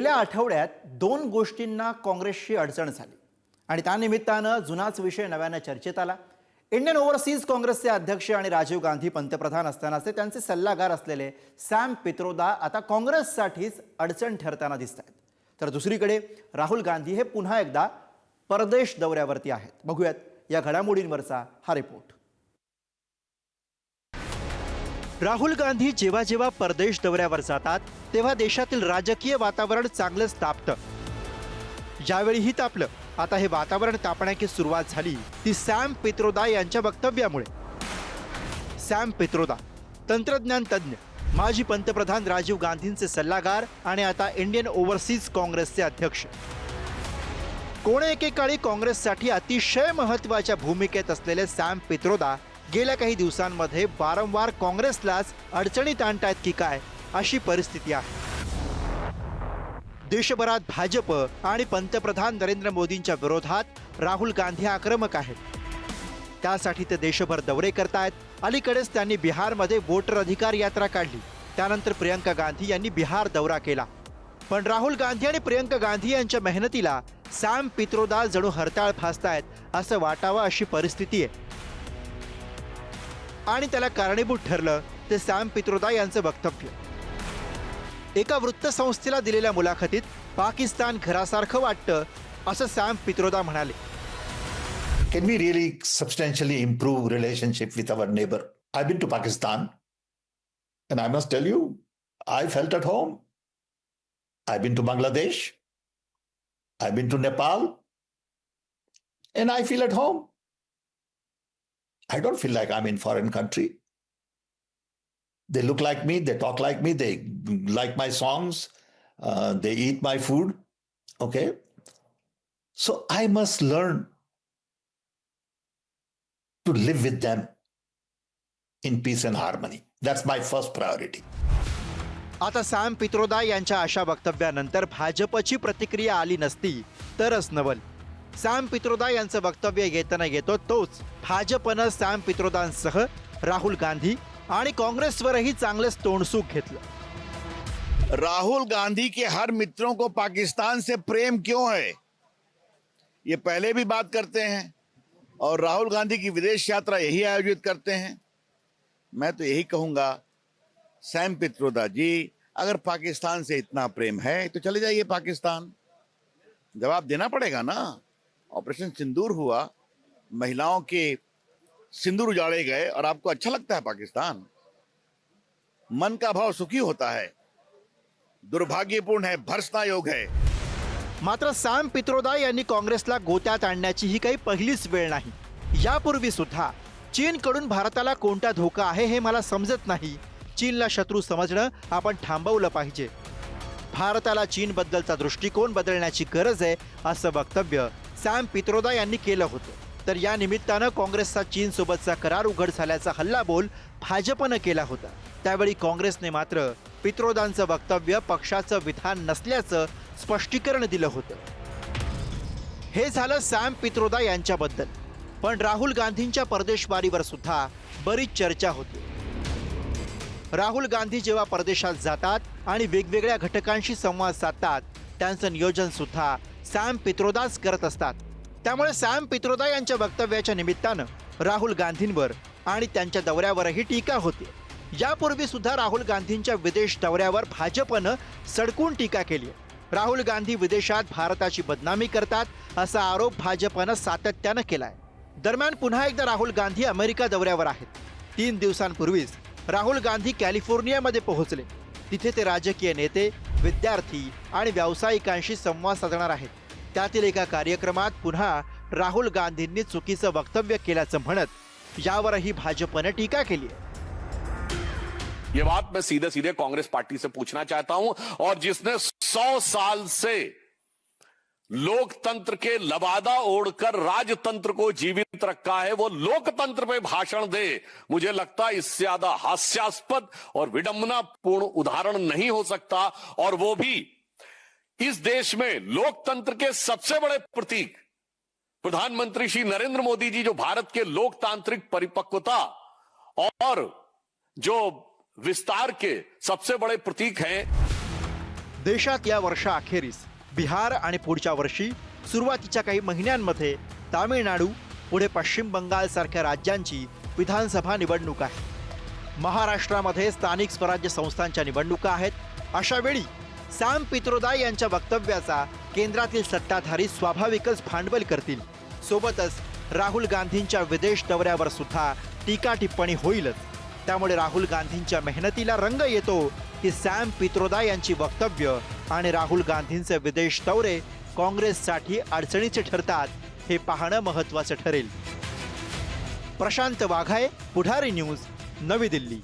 गेल्या आठवड्यात दोन गोष्टींना काँग्रेसची अडचण झाली. आणि त्यानिमित्तानं जुनाच विषय नव्यानं चर्चेत आला. इंडियन ओव्हरसीज काँग्रेसचे अध्यक्ष आणि राजीव गांधी पंतप्रधान असतानाचे त्यांचे सल्लागार असलेले सॅम पित्रोदा आता काँग्रेससाठीच अडचण ठरताना दिसत आहेत तर दुसरीकडे राहुल गांधी हे पुन्हा एकदा परदेश दौऱ्यावरती आहेत. बघूयात या घडामोडींवरचा हा रिपोर्ट राहुल गांधी जेव्हा जेव्हा परदेश दौऱ्यावर जातात तेव्हा देशातील राजकीय वातावरण चांगलंच तापतं. यावेळीही तापलं आता हे वातावरण तापण्याची सुरुवात झाली ती सॅम पित्रोदा यांच्या वक्तव्यामुळे. सॅम पित्रोदा तंत्रज्ञान तज्ज्ञ माजी पंतप्रधान राजीव गांधींचे सल्लागार आणि आता इंडियन ओव्हरसीज काँग्रेसचे अध्यक्ष. कोणे एकेकाळी काँग्रेससाठी अतिशय महत्त्वाच्या भूमिकेत असलेले सॅम पित्रोदा गेल्या काही दिवसांमध्ये वारंवार काँग्रेसलाच अडचणीत आणतायत की काय अशी परिस्थिती आहे. देशभरात भाजप आणि पंतप्रधान नरेंद्र मोदींच्या विरोधात राहुल गांधी आक्रमक आहेत. त्यासाठी ते देशभर दौरे करतायत. अलीकडेच त्यांनी बिहारमध्ये वोटर अधिकार यात्रा काढली. त्यानंतर प्रियंका गांधी यांनी बिहार दौरा केला. पण राहुल गांधी आणि प्रियंका गांधी यांच्या मेहनतीला सॅम पित्रोदा जणू हरताळ फासतायत असं वाटावं अशी परिस्थिती आहे. आणि त्याला कारणीभूत ठरलं ते सॅम पित्रोदा यांचं वक्तव्य. एका वृत्तसंस्थेला दिलेल्या मुलाखतीत पाकिस्तान घरासारखं वाटतं असं सॅम पित्रोदा म्हणाले. Can be really substantially improve relationship with our neighbour I been to Pakistan and I must tell you I felt at home I been to Bangladesh I been to Nepal and I feel at home I don't feel like I'm in foreign country. They look like me. They talk like me. They like my songs. Uh, they eat my food. Okay. So I must learn to live with them in peace and harmony. That's my first priority. आता सॅम पित्रोदा यांच्या अशा वक्तव्यानंतर भाजपची प्रतिक्रिया आली नसती तरच नवल Sam Pitroda वक्तव्य येताना येतो तोच भाजपनं सॅम पित्रोदांसह राहुल गांधी आणि काँग्रेसवरही चांगलंच तोंडसूक घेतलं. राहुल गांधी के हर मित्रों को पाकिस्तान से प्रेम क्यों है? ये पहले भी बात करते हैं और राहुल गांधी की विदेश यात्रा यही आयोजित करते हैं। मैं तो यही कहूँगा, सैम पित्रोदा जी, अगर पाकिस्तान से इतना प्रेम है तो चले जाइए पाकिस्तान। जवाब देना पड़ेगा ना? ऑपरेशन सिंदूर हुआ महिलाओं के सिंदूर उजाड़े गए और आपको अच्छा लगता है पाकिस्तान? मन का भाव सुखी होता है दुर्भाग्यपूर्ण है भर्सना योग है। मात्र सॅम पित्रोदा यांनी काँग्रेसला गोत्यात आणण्याची ही काही पहिलीच वेळ नाही. यापूर्वी सुद्धा चीनकडून भारताला कोणता धोका आहे हे मला समजत नाही. चीनला शत्रू समजणं आपण थांबवलं पाहिजे. भारताला चीनबद्दलचा दृष्टिकोन बदलण्याची गरज आहे असं वक्तव्य सॅम पित्रोदा यांनी केलं होतं. तर या निमित्तानं काँग्रेसचा चीनसोबतचा करार उघड झाल्याचा हल्लाबोल भाजपनं केला होता. त्यावेळी काँग्रेसने मात्र पित्रोदांचं वक्तव्य पक्षाचं विधान नसल्याचं स्पष्टीकरण दिलं होतं. हे झालं सॅम पित्रोदा यांच्याबद्दल. पण राहुल गांधींच्या परदेशवारीवर सुद्धा बरीच चर्चा होती. राहुल गांधी जेव्हा परदेशात जातात आणि वेगवेगळ्या घटकांशी संवाद साधतात त्यांचं नियोजन सुद्धा सॅम पित्रोदास करत असतात. त्यामुळे सॅम पित्रोदा यांच्या वक्तव्याच्या निमित्तानं राहुल गांधींवर आणि त्यांच्या दौऱ्यावरही टीका होती. यापूर्वी सुद्धा राहुल गांधींच्या विदेश दौऱ्यावर भाजपनं सडकून टीका केली. राहुल गांधी विदेशात भारताची बदनामी करतात असा आरोप भाजपनं सातत्यानं केलाय. दरम्यान पुन्हा एकदा राहुल गांधी अमेरिका दौऱ्यावर आहेत. तीन दिवसांपूर्वीच राहुल गांधी कॅलिफोर्नियामध्ये पोहोचले. तिथे ते राजकीय नेते विद्यार्थी आणि व्यावसायिकांशी संवाद साधणार आहेत. त्यातील एका कार्यक्रमात पुन्हा राहुल गांधींनी चुकीचं वक्तव्य केल्याचं म्हणत यावरही भाजपनं टीका केली आहे. ये बात मैं सीधे सीधे कांग्रेस पार्टी से पूछना चाहता हूं और जिसने सौ साल से लोकतंत्र के लबादा ओढ़कर राजतंत्र को जीवित रखा है, वो लोकतंत्र पे भाषण दे। मुझे लगता है इससे ज़्यादा हास्यास्पद और विडंबनापूर्ण उदाहरण नहीं हो सकता, और वो भी इस देश में लोकतंत्र के सबसे बड़े प्रतीक, प्रधानमंत्री श्री नरेंद्र मोदी जी, जो भारत के लोकतांत्रिक परिपक्वता और जो विस्तार के सबसे बड़े प्रतीक हैं। देशात या वर्षाअखेरीस बिहार आणि पुढच्या वर्षी सुरुवातीच्या काही महिन्यांमध्ये तामिळनाडू पुढे पश्चिम बंगालसारख्या राज्यांची विधानसभा निवडणूक आहे. महाराष्ट्रामध्ये स्थानिक स्वराज्य संस्थांच्या निवडणुका आहेत. अशा वेळी सॅम पित्रोदा यांच्या वक्तव्याचा केंद्रातील सत्ताधारी स्वाभाविकच भांडवल करतील. सोबतच राहुल गांधींच्या विदेश दौऱ्यावर सुद्धा टीका टिप्पणी होईलच. त्यामुळे राहुल गांधींच्या मेहनतीला रंग येतो की सॅम पित्रोदा यांची वक्तव्य आणि राहुल गांधींचे विदेश दौरे काँग्रेससाठी अडचणीचे ठरतात हे पाहणं महत्वाचं ठरेल. प्रशांत वाघाय पुढारी न्यूज नवी दिल्ली.